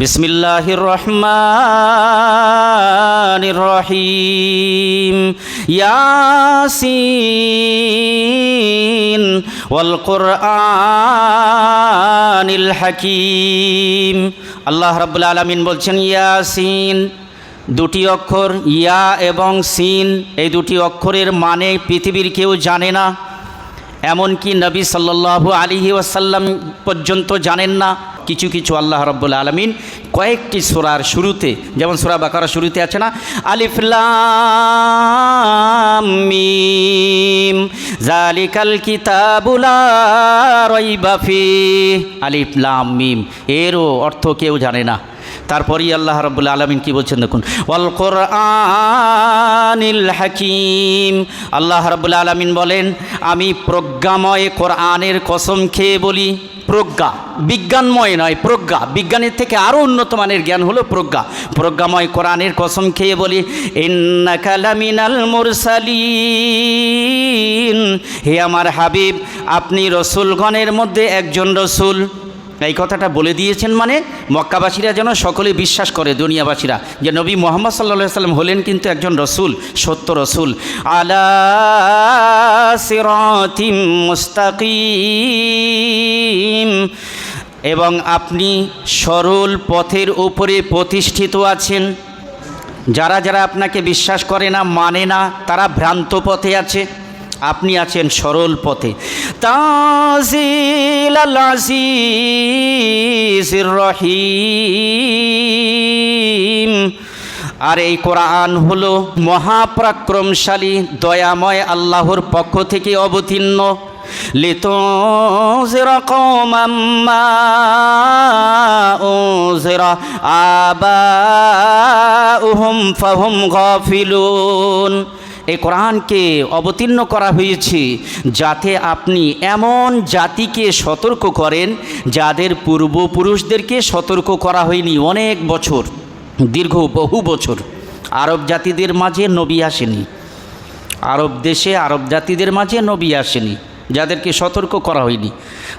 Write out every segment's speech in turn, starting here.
বিসমিল্লাহ রহমান রহিম ইয়াসিন ওয়াল কোরআনিল হাকিম। আল্লাহ রাব্বুল আলামিন বলছেন, ইয়াসিন দুটি অক্ষর, ইয়া এবং সিন। এই দুটি অক্ষরের মানে পৃথিবীর কেউ জানে না, এমনকি নবী সাল্লাল্লাহু আলিহি ওয়াসাল্লাম পর্যন্ত জানেন না। কিছু কিছু আল্লাহ রব্বুল আলমিন কয়েকটি সোরার শুরুতে, যেমন সোরা বাকারা শুরুতে আছে না আলিফলাম মিম জালিকাল কিতাবুলা রইবাফি আলিফলাম মিম, এরও অর্থ কেউ জানে না। তারপরেই আল্লাহ রব্বুল আলমিন কি বলছেন দেখুন, ওয়াল কোরআনিল হাকিম, আল্লাহ রব্বুল আলমিন বলেন, আমি প্রজ্ঞাময় কোরআনের কসম খেয়ে বলি। প্রজ্ঞা, বিজ্ঞানময় নয়, প্রজ্ঞা। বিজ্ঞানের থেকে আরও উন্নত মানের জ্ঞান হলো প্রজ্ঞা। প্রজ্ঞাময় কোরআনের কসম খেয়ে বলি হে আমার হাবিব, আপনি রসুলগণের মধ্যে একজন রসুল। এই কথাটা বলে দিয়েছেন মানে মক্কাবাসীরা যেন সকলে বিশ্বাস করে, দুনিয়াবাসীরা। যে নবী মোহাম্মদ সাল্লা সাল্লাম হলেন কিন্তু একজন রসুল, সত্য রসুল। আলাসিরতিম মুস্তাকিম। এবং আপনি সরল পথের উপরে প্রতিষ্ঠিত আছেন। যারা যারা আপনাকে বিশ্বাস করে না মানে না, তারা ভ্রান্ত পথে আছে। আপনি আছেন সরল পথে তাজিল আল আজিজির রহিম আর এই কোরআন হলো মহাপরাক্রমশালী দয়াময় আল্লাহর পক্ষ থেকে অবতীর্ণ لتنذر قوما ما أنذر آباؤهم فهم غافلون এই কোরআনকে অবতীর্ণ করা হয়েছে যাতে আপনি এমন জাতিকে সতর্ক করেন যাদের পূর্বপুরুষদেরকে সতর্ক করা হয়নি অনেক বছর, দীর্ঘ বহু বছর। আরব জাতিদের মাঝে নবী আসেনি। আরব দেশে আরব জাতিদের মাঝে নবী আসেনি। যাদেরকে সতর্ক করা হয়নি।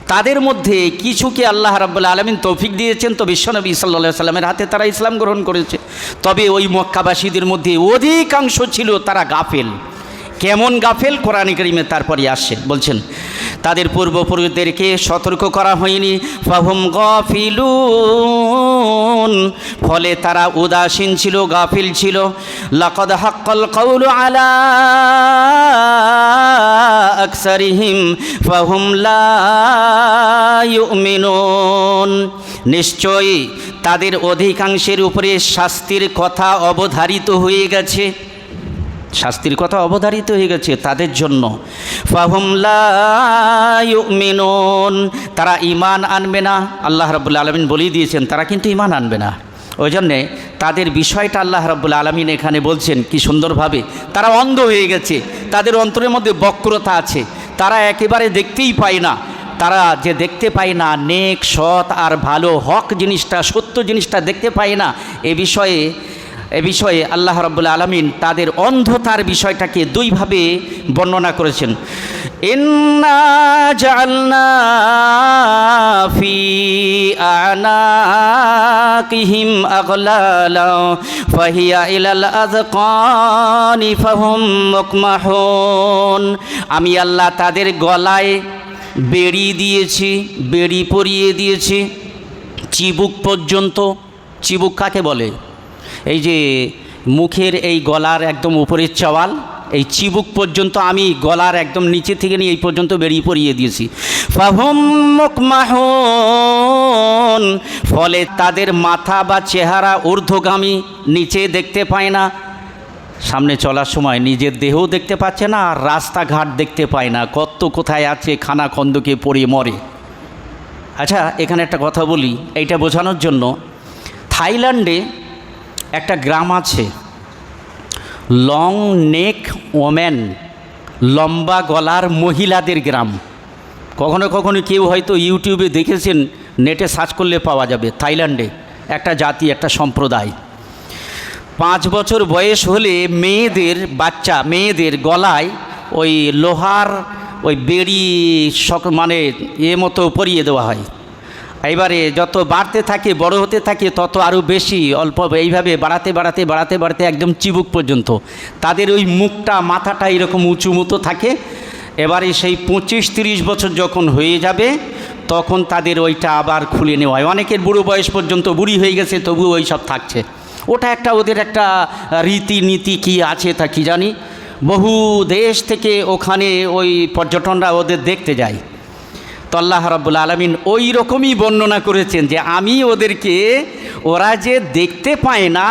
তাদের মধ্যে কিছুকে আল্লাহ রাবুল্লা আলমিন তৌফিক দিয়েছেন, তো বিশ্বনবী সাল্লা সাল্লামের হাতে তারা ইসলাম গ্রহণ করেছে। তবে ওই মক্কাবাসীদের মধ্যে অধিকাংশ ছিল তারা গাফেল। কেমন গাফেল? কোরআন করিমে তারপরে আসছে, বলছেন, তাদের পূর্বপুরুষদেরকে সতর্ক করা হয়নি। ফাহুম গফিলুন। ফলে তারা উদাসীন ছিল, গাফিল ছিল। লাকদ হাক্কাল কৌলু আলা আকসারিহিম ফাহুম লা ইউমিনুন। নিশ্চয়ই তাদের অধিকাংশের উপরে শাস্তির কথা অবধারিত হয়ে গেছে। শাস্তির কথা অবধারিত হয়ে গেছে তাদের জন্য। ফাহুমলাউমিনুন তারা ইমান আনবে না। আল্লাহ রাবুল আলমিন বলেই দিয়েছেন, তারা কিন্তু ইমান আনবে না। ওই জন্যে তাদের বিষয়টা আল্লাহ রাব্বুল আলমিন এখানে বলছেন, কি সুন্দরভাবে। তারা অন্ধ হয়ে গেছে, তাদের অন্তরের মধ্যে বক্রতা আছে, তারা একেবারে দেখতেই পায় না। তারা যে দেখতে পায় না, নেক, সৎ আর ভালো হক জিনিসটা, সত্য জিনিসটা দেখতে পায় না, এ বিষয়ে এ বিষয়ে আল্লাহ রব্বুল আলমিন তাদের অন্ধতার বিষয়টাকে দুইভাবে বর্ণনা করেছেন। আনাকিহিম আগলালা, ফাহিয়া ইলাল আযকানি ফাহুম মুকমাহুন। আমি আল্লাহ তাদের গলায় বেড়ি দিয়েছি, বেড়ি পরিয়ে দিয়েছি। চিবুক পর্যন্ত, চিবুক কাকে বলে? এই যে মুখের এই গলার একদম উপরের চাওয়াল, এই চিবুক পর্যন্ত আমি গলার একদম নিচে থেকে নিয়ে এই পর্যন্ত বেরিয়ে পড়িয়ে দিয়েছি। ফলে তাদের মাথা বা চেহারা ঊর্ধ্বগামী, নিচে দেখতে পায় না। সামনে চলার সময় নিজের দেহও দেখতে পাচ্ছে না, আর রাস্তাঘাট দেখতে পায় না। কত কোথায় আছে খানা খন্দকে পড়ে মরে। আচ্ছা এখানে একটা কথা বলি, এইটা বোঝানোর জন্য, থাইল্যান্ডে একটা গ্রাম আছে। লং নেক ওম্যান লম্বা গলার মহিলাদের গ্রাম। কখনো কখনো কেউ হয়তো ইউটিউবে দেখেছেন, নেটে সার্চ করলে পাওয়া যাবে, থাইল্যান্ডে। একটা জাতি, একটা সম্প্রদায়। পাঁচ বছর বয়স হলে মেয়েদের বাচ্চা, মেয়েদের গলায় ওই লোহার ওই বেড়ি সক মানে এ মতো পরিয়ে দেওয়া হয়। এইবারে যত বাড়তে থাকে, বড় হতে থাকে, তত আরও বেশি অল্প এইভাবে বাড়াতে বাড়াতে বাড়াতে বাড়াতে একদম চিবুক পর্যন্ত। তাদের ওই মুখটা, মাথাটা এরকম উঁচু মতো থাকে। এবারে সেই পঁচিশ তিরিশ বছর যখন হয়ে যাবে, তখন তাদের ওইটা আবার খুলে নেওয়া হয়। অনেকের বুড়ো বয়স পর্যন্ত বুড়ি হয়ে গেছে তবু ওই সব থাকছে। ওটা একটা ওদের একটা রীতিনীতি কি আছে তা কি জানি? বহু দেশ থেকে ওখানে ওই পর্যটনরা ওদের দেখতে যায়। তো আল্লাহ রাব্বুল আলমিন ওই রকমই বর্ণনা করেছেন যে আমি ওদেরকে, ওরা যে দেখতে পায় না,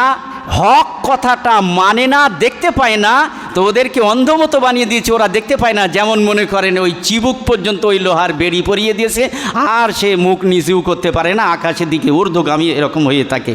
হক কথাটা মানে না, দেখতে পায় না, তো ওদেরকে অন্ধমতো বানিয়ে দিয়েছে, ওরা দেখতে পায় না। যেমন মনে করেন ওই চিবুক পর্যন্ত ওই লোহার বেড়ি পরিয়ে দিয়েছে, আর সে মুখ নিচেও করতে পারে না, আকাশের দিকে ঊর্ধ্বগামী এরকম হয়ে থাকে।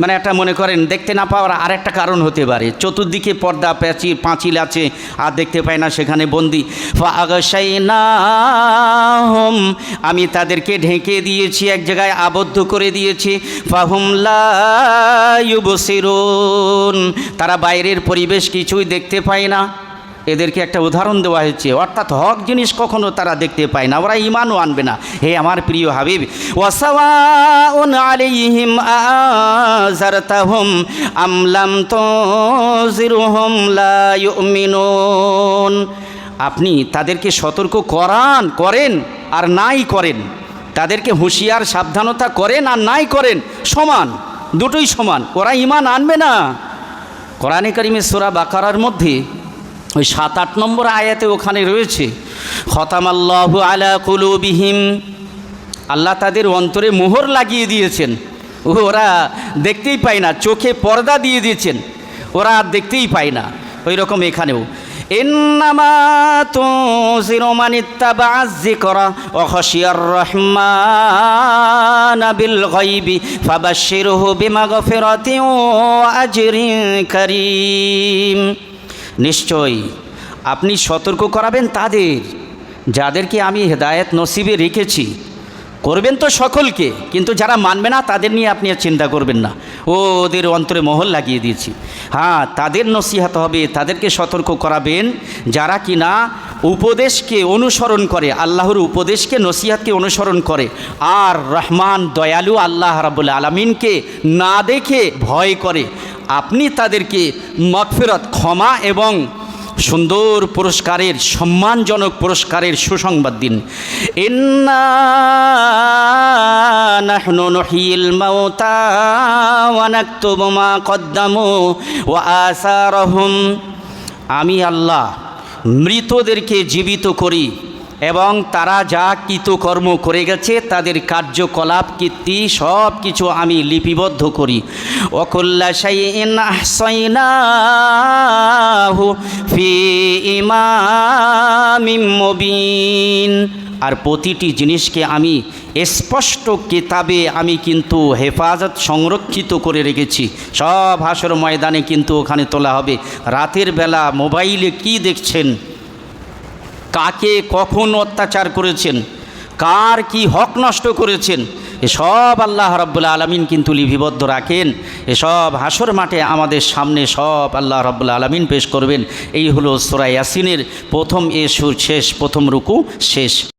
মানে একটা মনে করেন, দেখতে না পাওয়ার আরেকটা কারণ হতে পারে। চতুর্দিকে পর্দা, প্যাচি, পাঁচিল আছে, আর দেখতে পায় না সেখানে বন্দি। হোম আমি তাদেরকে ঢেকে দিয়েছি, এক জায়গায় আবদ্ধ করে দিয়েছি। ফাহুমলা তারা বাইরের পরিবেশ কিছুই দেখতে পায় না। এদেরকে একটা উদাহরণ দেওয়া হয়েছে। অর্থাৎ হক জিনিস কখনো তারা দেখতে পায় না, ওরা ইমানও আনবে না। হে আমার প্রিয় হাবিব লা আপনি তাদেরকে সতর্ক করান, করেন আর নাই করেন। তাদেরকে হুঁশিয়ার, সাবধানতা করেন আর নাই করেন, সমান, দুটোই সমান। ওরা ইমান আনবে না। কোরআনে কারিমে সোরা বাকারার মধ্যে ওই সাত আট নম্বর আয়াতে ওখানে রয়েছে, খতামাল্লাহু আলা কুলুবিহিম আল্লাহ তাদের অন্তরে মোহর লাগিয়ে দিয়েছেন। ওরা দেখতেই পায় না, চোখে পর্দা দিয়ে দিয়েছেন। ওরা আর দেখতেই পায় না, ওই রকম এখানেও। মান রহমান নিশ্চয়ই। আপনি সতর্ক করাবেন তাদের যাদেরকে আমি হেদায়েত নসিবে রেখেছি। করবেন তো সকলকে, কিন্তু যারা মানবে না, তাদের নিয়ে আপনি আর চিন্তা করবেন না। ও ওদের অন্তরে মহল লাগিয়ে দিয়েছি। হ্যাঁ তাদের নসিহাত হবে, তাদেরকে সতর্ক করাবেন। যারা কি না উপদেশকে অনুসরণ করে, আল্লাহর উপদেশকে, নসিহাতকে অনুসরণ করে, আর রহমান দয়ালু আল্লাহ রাবুল আলমিনকে না দেখে ভয় করে, আপনি তাদেরকে মগফিরত, ক্ষমা এবং সুন্দর পুরস্কারের সম্মানজনক পুরস্কারের সুসংবাদ দিন। আমি আল্লাহ মৃতদেরকে জীবিত করি। এবং তারা যা কৃতকর্ম করে গেছে, তাদের কার্যকলাপ, কীর্তি সব কিছু আমি লিপিবদ্ধ করি। অকুল্লা আর প্রতিটি জিনিসকে আমি স্পষ্ট কিতাবে আমি কিন্তু হেফাজত সংরক্ষিত করে রেখেছি। সব হাসর ময়দানে কিন্তু ওখানে তোলা হবে। রাতের বেলা মোবাইলে কি দেখছেন? কাকে কখন অত্যাচার করেছেন? কার কি হক নষ্ট করেছেন? এসব আল্লাহ রব্বুল্লা আলমিন কিন্তু লিপিবদ্ধ রাখেন। এসব হাসর মাঠে আমাদের সামনে সব আল্লাহ রব্বুল্লা আলমিন পেশ করবেন। এই হলো সোরা ইয়াসিনের প্রথম এ সুর শেষ, প্রথম রুকু শেষ।